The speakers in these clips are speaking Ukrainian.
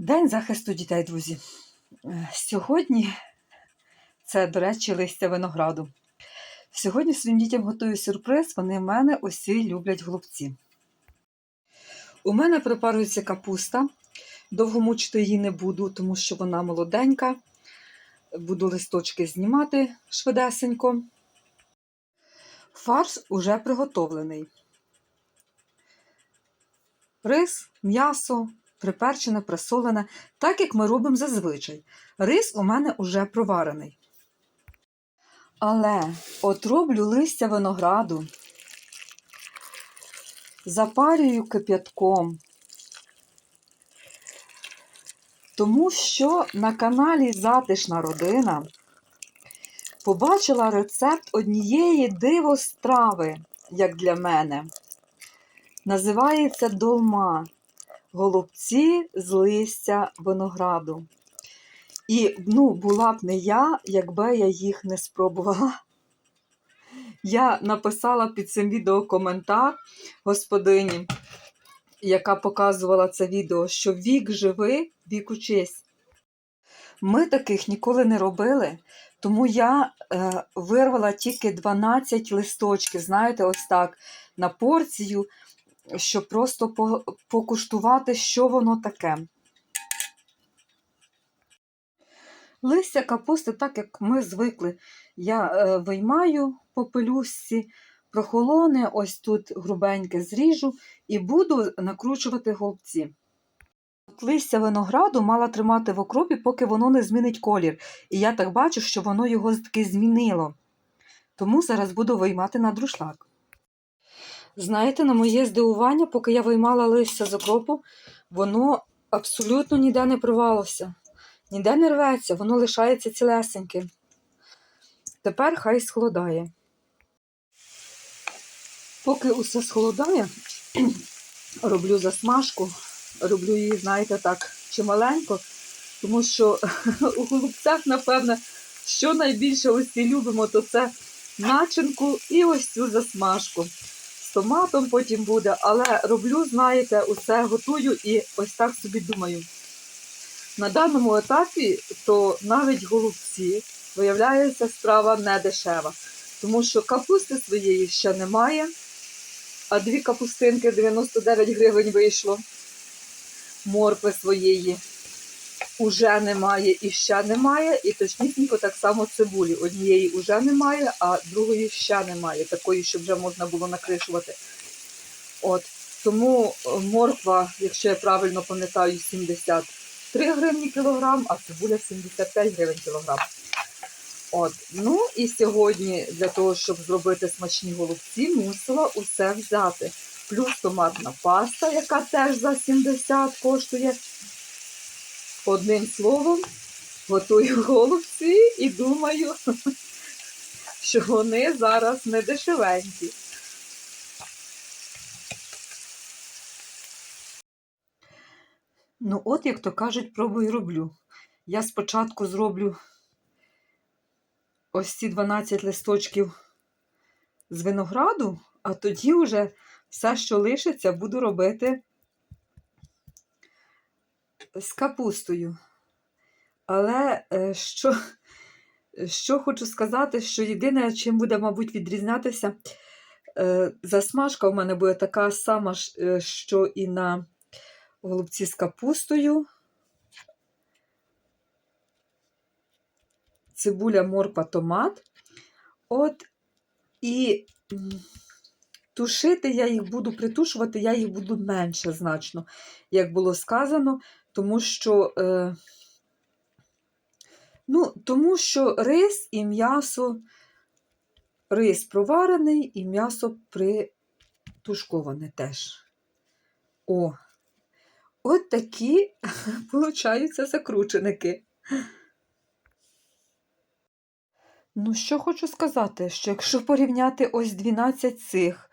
День захисту дітей, друзі. Е, Сьогодні це, до речі, листя винограду. Сьогодні своїм дітям готую сюрприз. Вони в мене усі люблять голубці. У мене припарується капуста. Довго мучити її не буду, тому що вона молоденька. Буду листочки знімати швидесенько. Фарш уже приготовлений. Рис, м'ясо, приперчене, присолене, так як ми робимо зазвичай. Рис у мене уже проварений. Але от роблю листя винограду, запарюю кип'ятком, тому що на каналі Затишна родина побачила рецепт однієї диво страви, як для мене. Називається долма голубці з листя винограду. І ну, була б не я, якби я їх не спробувала. Я написала під цим відео коментар господині, яка показувала це відео, що вік живий, вік учись. Ми таких ніколи не робили, тому я е, вирвала тільки 12 листочків, знаєте, ось так, на порцію, щоб просто покуштувати, що воно таке. Листя капусти, так як ми звикли, я е, виймаю по пелюсці, прохолоне, ось тут грубеньке зріжу і буду накручувати голубці. Листя винограду мала тримати в окропі, поки воно не змінить колір. І я так бачу, що воно його таки змінило. Тому зараз буду виймати на друшлак. Знаєте, на моє здивування, поки я виймала листя з окропу, воно абсолютно ніде не провалося. Ніде не рветься, воно лишається цілесеньке. Тепер хай схолодає. Поки усе схолодає, роблю засмажку, роблю її, знаєте, так, чималенько, тому що у голубцях, напевне, що найбільше усі любимо, то це начинку і ось цю засмажку. Томатом потім буде, але роблю, знаєте, усе готую і ось так собі думаю. На даному етапі то навіть голубці виявляється справа не дешева, тому що капусти своєї ще немає, а дві капустинки 99 гривень вийшло. Моркви своєї уже немає і ще немає, і точнісінько так само цибулі. Однієї вже немає, а другої ще немає, такої, щоб вже можна було накришувати. От. Тому е, морква, якщо я правильно пам'ятаю, 73 гривні кілограм, а цибуля 75 гривень кілограм. От. Ну і сьогодні для того, щоб зробити смачні голубці, мусила усе взяти. Плюс томатна паста, яка теж за 70 коштує. Одним словом, готую голубці і думаю, що вони зараз не дешевенькі. Ну, от, як то кажуть, пробую роблю. Я спочатку зроблю ось ці 12 листочків з винограду, а тоді вже все, що лишиться, буду робити з капустою. Але е, що, що хочу сказати, що єдине, чим буде, мабуть, відрізнятися, е, засмажка в мене буде така сама, е, що і на голубці з капустою. Цибуля, морква, томат. От, і тушити я їх буду притушувати, я їх буду менше значно, як було сказано, тому що, е, ну, тому що рис і м'ясо, рис проварений і м'ясо притушковане теж. О, от такі, получаються, закрученики. Ну, що хочу сказати, що якщо порівняти ось 12 цих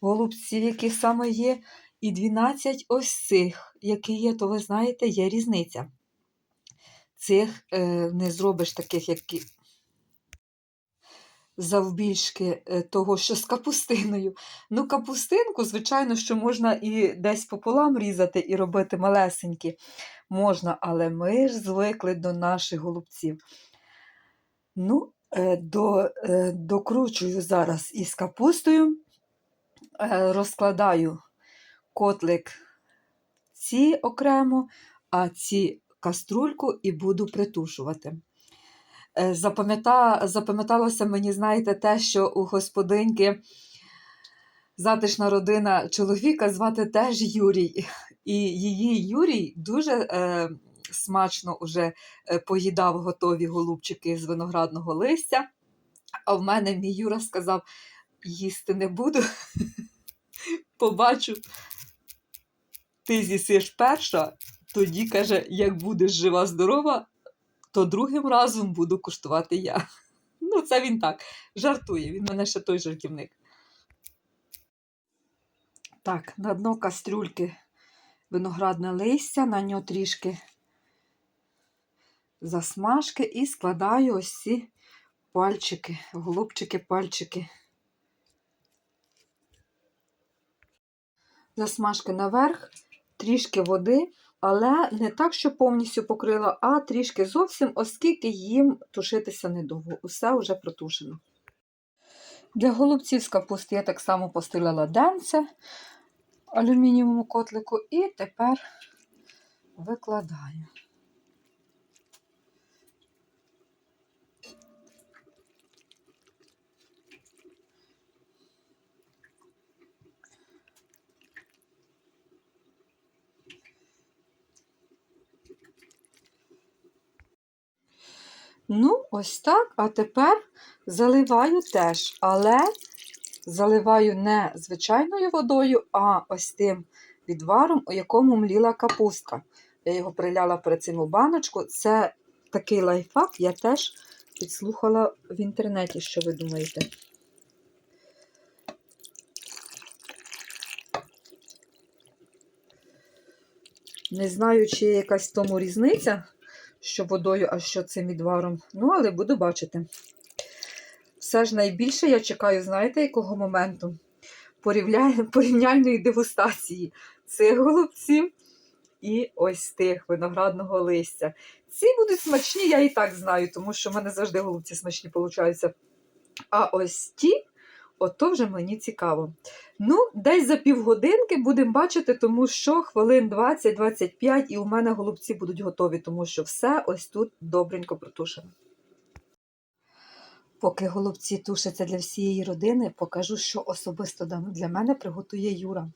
голубців, які саме є, і 12 ось цих, які є, то ви знаєте, є різниця. Цих е, не зробиш таких, які завбільшки е, того, що з капустиною. Ну, капустинку, звичайно, що можна і десь пополам різати і робити малесенькі. можна, але ми ж звикли до наших голубців. Ну, е, до, е, докручую зараз із капустою, е, розкладаю котлик ці окремо, а ці каструльку і буду притушувати. Е, Запам'ята, запам'яталося мені, знаєте, те, що у господиньки затишна родина чоловіка звати теж Юрій. І її Юрій дуже е, смачно уже е, поїдав готові голубчики з виноградного листя. А в мене мій Юра сказав: їсти не буду. Побачу, ти з'їсиш перша, тоді каже, як будеш жива, здорова, то другим разом буду куштувати я. Ну, це він так жартує, він мене ще той жартівник. Так, на дно кастрюльки виноградне листя, на нього трішки засмажки і складаю ось ці пальчики, голубчики, пальчики. Засмажки наверх, трішки води, але не так, що повністю покрила, а трішки зовсім, оскільки їм тушитися недовго. Усе вже протушено. Для голубців з капусти я так само постелила денце алюмінієвому котлику і тепер викладаю. Ну, ось так. А тепер заливаю теж, але заливаю не звичайною водою, а ось тим відваром, у якому мліла капустка. Я його приляла перед цим у баночку. Це такий лайфхак, я теж підслухала в інтернеті, що ви думаєте. Не знаю, чи є якась в тому різниця, що водою, а що цим відваром. Ну, але буду бачити. Все ж найбільше я чекаю, знаєте, якого моменту? Порівня... Порівняльної дегустації цих голубців і ось тих виноградного листя. Ці будуть смачні, я і так знаю, тому що в мене завжди голубці смачні получаються. А ось ті, ото вже мені цікаво. Ну, десь за півгодинки будемо бачити, тому що хвилин 20-25 і у мене голубці будуть готові, тому що все ось тут добренько протушено. Поки голубці тушаться для всієї родини, покажу, що особисто для мене приготує Юра.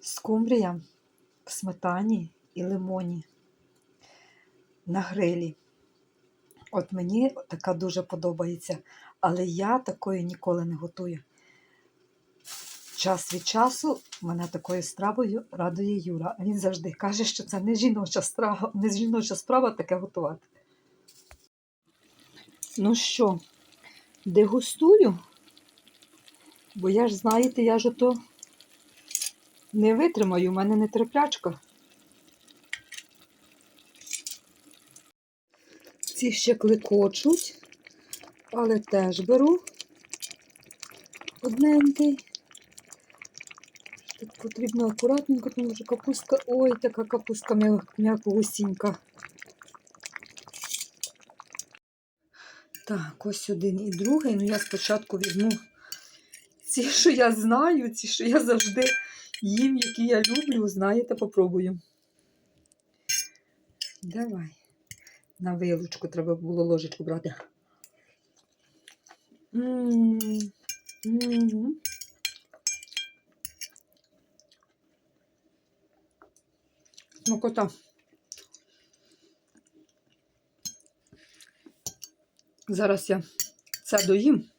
Скумбрія в сметані і лимоні на грилі. От мені така дуже подобається, але я такої ніколи не готую. Час від часу мене такою стравою радує Юра. Він завжди каже, що це не жіноча справа, не жіноча справа таке готувати. Ну що, дегустую, бо я ж, знаєте, я ж ото не витримаю, у мене не терплячка. Ці ще кликочуть, але теж беру одненький. Тут потрібно акуратненько, тому що капустка, ой, така капустка м'якогусінька. Так, ось один і другий. Ну, я спочатку візьму ці, що я знаю, ці, що я завжди їм, які я люблю, знаєте, попробую. Давай. На вилочку треба було ложечку брати. М-м-м. М-м-м. Зараз я це доїм.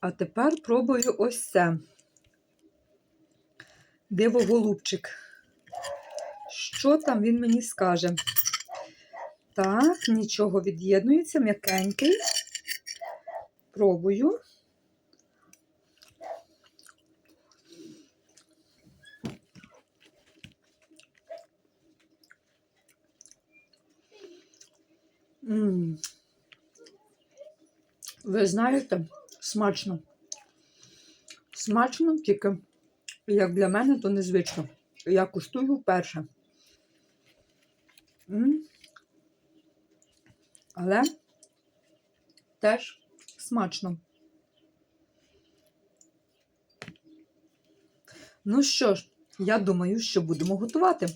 А тепер пробую ось це. Диво-голубчик. Що там він мені скаже? Так, нічого від'єднується, м'якенький. Пробую. М -м. Ви знаєте, смачно. Смачно, тільки, як для мене, то незвично. Я куштую вперше. М. Але теж смачно. Ну що ж, я думаю, що будемо готувати.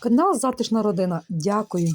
Канал Затишна родина. Дякую.